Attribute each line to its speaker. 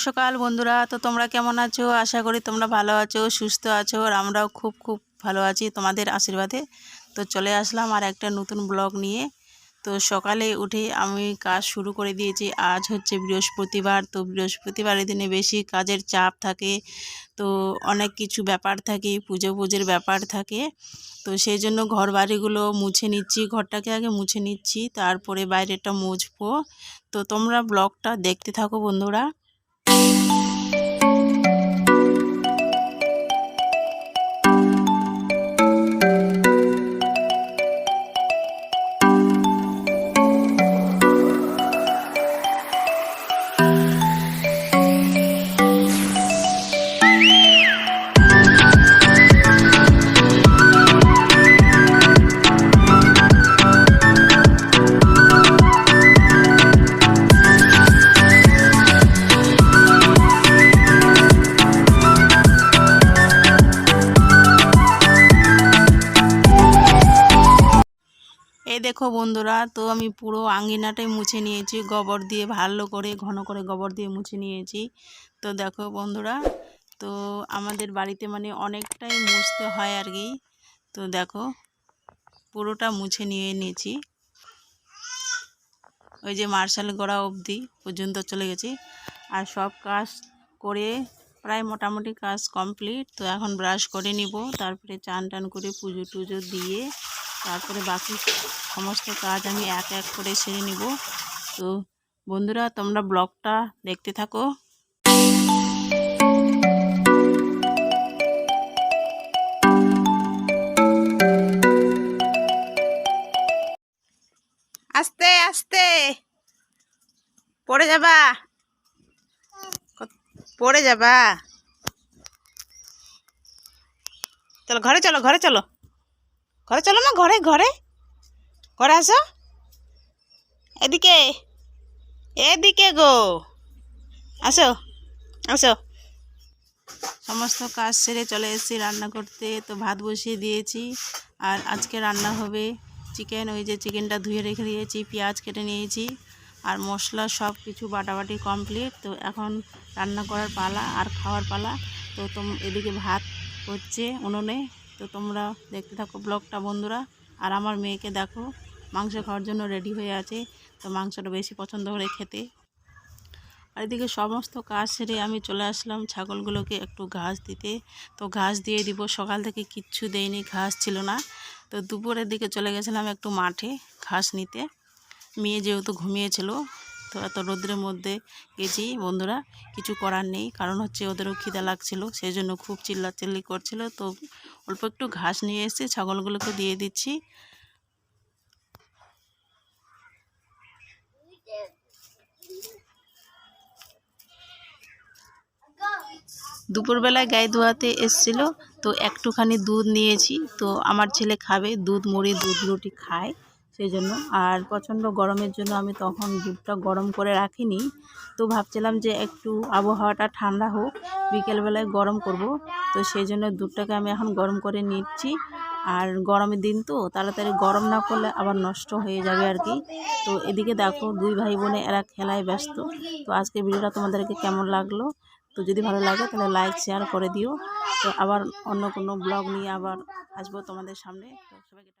Speaker 1: সকাল বন্ধুরা। তো তোমরা কেমন আছো? আশা করি তোমরা ভালো আছো, সুস্থ আছো, আর আমরাও খুব খুব ভালো আছি তোমাদের আশীর্বাদে। তো চলে আসলাম আর একটা নতুন ব্লগ নিয়ে। তো সকালে উঠে আমি কাজ শুরু করে দিয়েছি। আজ হচ্ছে বৃহস্পতিবার। তো বৃহস্পতিবারের দিনে বেশি কাজের চাপ থাকে। তো অনেক কিছু ব্যাপার থাকে, পুজো পুজোর ব্যাপার থাকে। তো সেই জন্য ঘর বাড়িগুলো মুছে নিচ্ছি। ঘরটাকে আগে মুছে নিচ্ছি। তারপরে বাইরেটা মুছবো। তো তোমরা ব্লগটা দেখতে থাকো বন্ধুরা। দেখো বন্ধুরা, তো আমি পুরো আঙ্গিনাটাই মুছে নিয়েছি, গোবর দিয়ে ভালো করে, ঘন করে গোবর দিয়ে মুছে নিয়েছি। তো দেখো বন্ধুরা, তো আমাদের বাড়িতে মানে অনেকটাই মুছতে হয় আর কি। তো দেখো, পুরোটা মুছে নিয়ে নিয়েছি। ওই যে মার্শাল গড়া অবধি পর্যন্ত চলে গেছি। আর সব কাজ করে প্রায় মোটামুটি কাজ কমপ্লিট। তো এখন ব্রাশ করে নিব, তারপরে চান টান করে পুজো টুজো দিয়ে তারপরে বাকি সমস্ত কাজ আমি এক এক করে সেরে নিব। তো বন্ধুরা, তোমরা ব্লগটা দেখতে থাকো। আস্তে আস্তে। পড়ে যাবা। পড়ে যাবা। চলো, ঘরে চলো ঘরে চলো। ঘরে চলো না ঘরে ঘরে। ঘরে আসো। এদিকে এদিকে গো। আসো আসো। সমস্ত কাজ সেরে চলে এসেছি রান্না করতে। তো ভাত বসিয়ে দিয়েছি। আর আজকে রান্না হবে চিকেন। ওই যে চিকেনটা ধুয়ে রেখে দিয়েছি, পেঁয়াজ কেটে নিয়েছি। আর মশলা সব কিছু বাটাবাটি কমপ্লিট তো এখন রান্না করার পালা আর খাওয়ার পালা। তো তোম, এদিকে ভাত হচ্ছে উনুনে। তো তোমরা দেখতে থাকো ব্লগটা, বন্ধুরা। আর আমার মেয়েকে দেখো, মাংস খাওয়ার জন্য রেডি হয়ে আছে। তো মাংসটা বেশি পছন্দ করে খেতে। আর এদিকে সমস্ত কাজ সেরে আমি চলে আসলাম ছাগলগুলোকে একটু ঘাস দিতে। তো ঘাস দিয়ে দিব, সকাল থেকে কিচ্ছু দেয়নি ঘাস ছিল না। তো দুপুরের দিকে চলে গেছিলাম একটু মাঠে ঘাস নিতে। মেয়ে যেহেতু ঘুমিয়েছিল, তো এত রোদ্রের মধ্যে গেছি, বন্ধুরা, কিছু করার নেই। কারণ হচ্ছে ওদেরও খিদা লাগছিল, সেই জন্য খুব চিল্লাচিল্লি করছিল। তো অল্প একটু ঘাস নিয়ে এসে ছাগলগুলোকে দিয়ে দিচ্ছি। দুপুরবেলায় গায়ে ধোয়াতে এসছিল, তো একটুখানি দুধ নিয়েছি, তো আমার ছেলে খাবে, দুধ, মুড়ি, দুধ, রুটি খায়। সেই জন্য আর প্রচণ্ড গরমের জন্য আমি তখন দুধটা গরম করে রাখিনি। তো ভাবছিলাম যে একটু আবহাওয়াটা ঠান্ডা হোক, বিকেলবেলায় গরম করব। তো সেই জন্য দুধটাকে আমি এখন গরম করে নিচ্ছি। আর গরমের দিন তো, তাড়াতাড়ি গরম না করলে আবার নষ্ট হয়ে যাবে আর কি। তো এদিকে দেখো, দুই ভাই বোনে এরা খেলায় ব্যস্ত। তো আজকে ভিডিওটা তোমাদেরকে কেমন লাগল? তো যদি ভালো লাগে তাহলে লাইক, শেয়ার করে দিও। তো আবার অন্য কোনো ব্লগ নিয়ে আবার আসব তোমাদের সামনে। সবাইকে